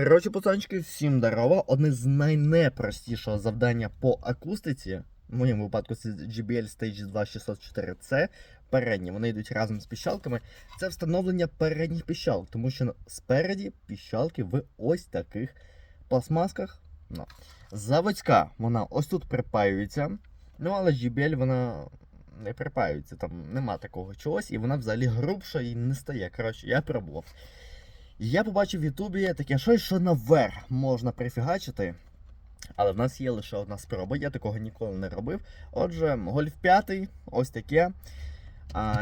Коротше, пацанчики, всім здорово. Одне з найнепростішого завдання по акустиці. В моєму випадку це JBL Stage 2 604C. Передні, вони йдуть разом з піщалками. Це встановлення передніх піщалок, тому що спереді піщалки в ось таких пластмасках. Ну. Заводська, вона ось тут припаюється. Ну, але JBL вона не припаюється, там нема такого чогось, і вона взагалі грубша і не стає. Коротше, я пробував. Я побачив в Ютубі таке щось, що наверх можна прифігачити. Але в нас є лише одна спроба, я такого ніколи не робив. Отже, гольф 5, ось таке.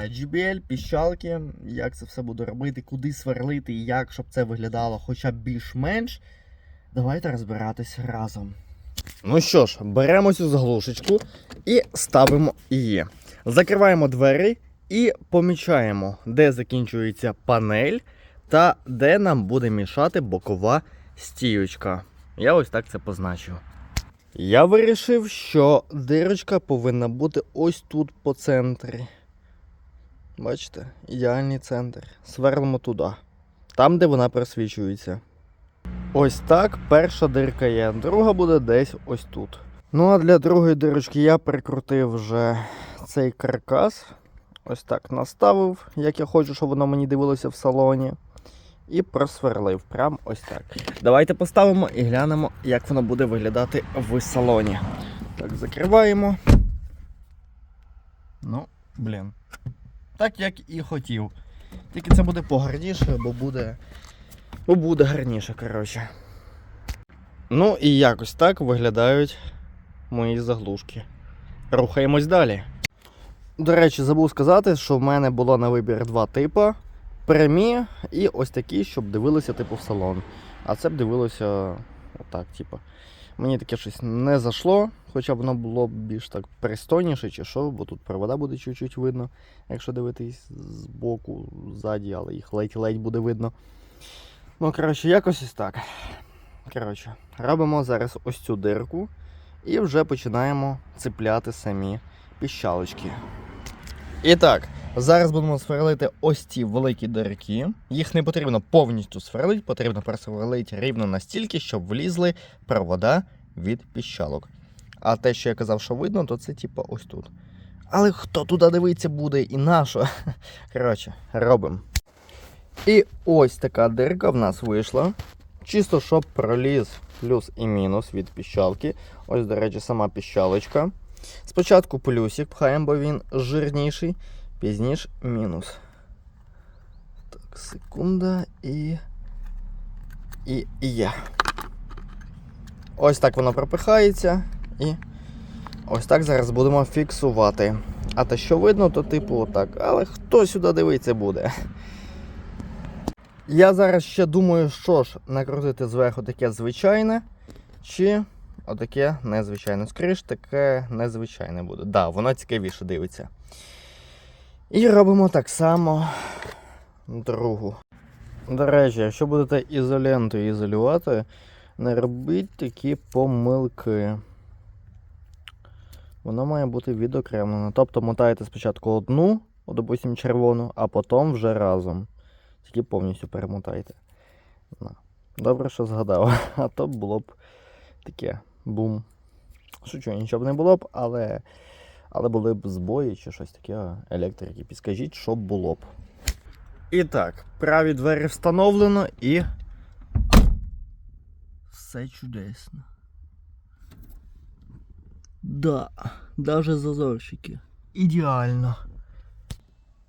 GBL, піщалки, як це все буду робити, куди сверлити і як, щоб це виглядало хоча б більш-менш. Давайте розбиратись разом. Ну що ж, беремо цю заглушечку і ставимо її. Закриваємо двері і помічаємо, де закінчується панель та де нам буде мішати бокова стіючка. Я ось так це позначив. Я вирішив, що дирочка повинна бути ось тут по центрі. Бачите, ідеальний центр. Сверлимо туди. Там, де вона просвічується. Ось так перша дирка є, друга буде десь ось тут. Ну а для другої дирочки я прикрутив вже цей каркас. Ось так наставив, як я хочу, щоб воно мені дивилося в салоні. І просверлив. Прям ось так. Давайте поставимо і глянемо, як воно буде виглядати в салоні. Так, закриваємо. Ну, блін. Так як і хотів. Тільки це буде погарніше, бо буде. Бо буде гарніше, коротше. Ну і якось так виглядають мої заглушки. Рухаємось далі. До речі, забув сказати, що в мене було на вибір два типи: прямі і ось такі, щоб дивилися типу в салон. А це б дивилося отак, типу. Мені таке щось не зайшло, хоча б воно було б більш так пристойніше чи що, бо тут провода буде чуть-чуть видно, якщо дивитись з боку, ззаді, але їх ледь-ледь буде видно. Ну, коротше, якось ось так. Коротше, робимо зараз ось цю дирку і вже починаємо цепляти самі піщалочки. І так, зараз будемо сверлити ось ці великі дирки. Їх не потрібно повністю сверлити, потрібно просверлити рівно настільки, щоб влізли провода від піщалок. А те, що я казав, що видно, то це типу ось тут. Але хто туди дивиться буде і на? Коротше, робимо. І ось така дирка в нас вийшла. Чисто щоб проліз плюс і мінус від піщалки. Ось, до речі, сама піщалочка. Спочатку плюсик пхаємо, бо він жирніший, пізніше мінус. Так, секунда і. І і є. Ось так воно пропихається. І ось так зараз будемо фіксувати. А те, що видно, то типу отак. Але хто сюди дивиться буде? Я зараз ще думаю, що ж накрутити зверху таке звичайне, чи отаке незвичайне. Скоріше таке незвичайне буде. Так, да, воно цікавіше дивиться. І робимо так само другу. До речі, якщо будете ізолентою ізолювати, не робіть такі помилки. Воно має бути відокремлено. Тобто мотаєте спочатку одну, допустимо, червону, а потім вже разом. Тільки повністю перемотайте. Добре, що згадав. А то було б таке бум. Шучу, нічого б не було б, але але були б збої чи щось таке електрики. Підскажіть, що було б. І так, праві двері встановлено і. Все чудесно. Да, даже зазорчики. Ідеально.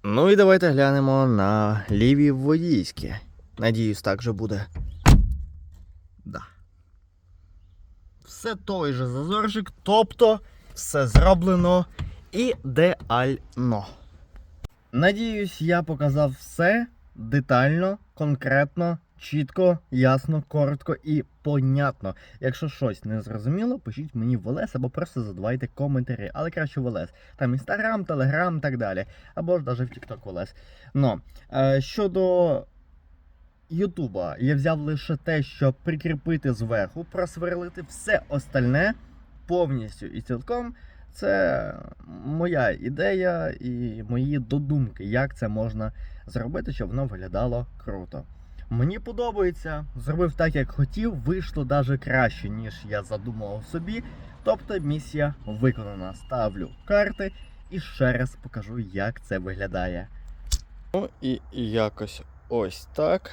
Ну і давайте глянемо на ліві водійські. Надіюсь, так же буде. Да. Все той же зазорчик, тобто все зроблено ідеально. Надіюсь, я показав все детально, конкретно, чітко, ясно, коротко і понятно. Якщо щось не зрозуміло, пишіть мені в ЛС або просто задавайте коментарі. Але краще в ЛС. Там інстаграм, телеграм і так далі. Або ж навіть в Тікток ЛС. Но е, щодо Ютуба, я взяв лише те, щоб прикріпити зверху, просверлити все остальне повністю і цілком. Це моя ідея і мої додумки, як це можна зробити, щоб воно виглядало круто. Мені подобається. Зробив так, як хотів, вийшло даже краще, ніж я задумував собі. Тобто місія виконана. Ставлю карти і ще раз покажу, як це виглядає. Ну і якось ось так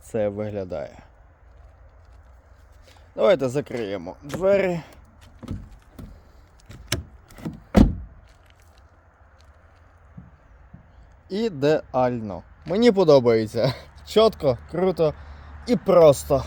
це виглядає. Давайте закриємо двері. Ідеально. Мені подобається. Чітко, круто і просто.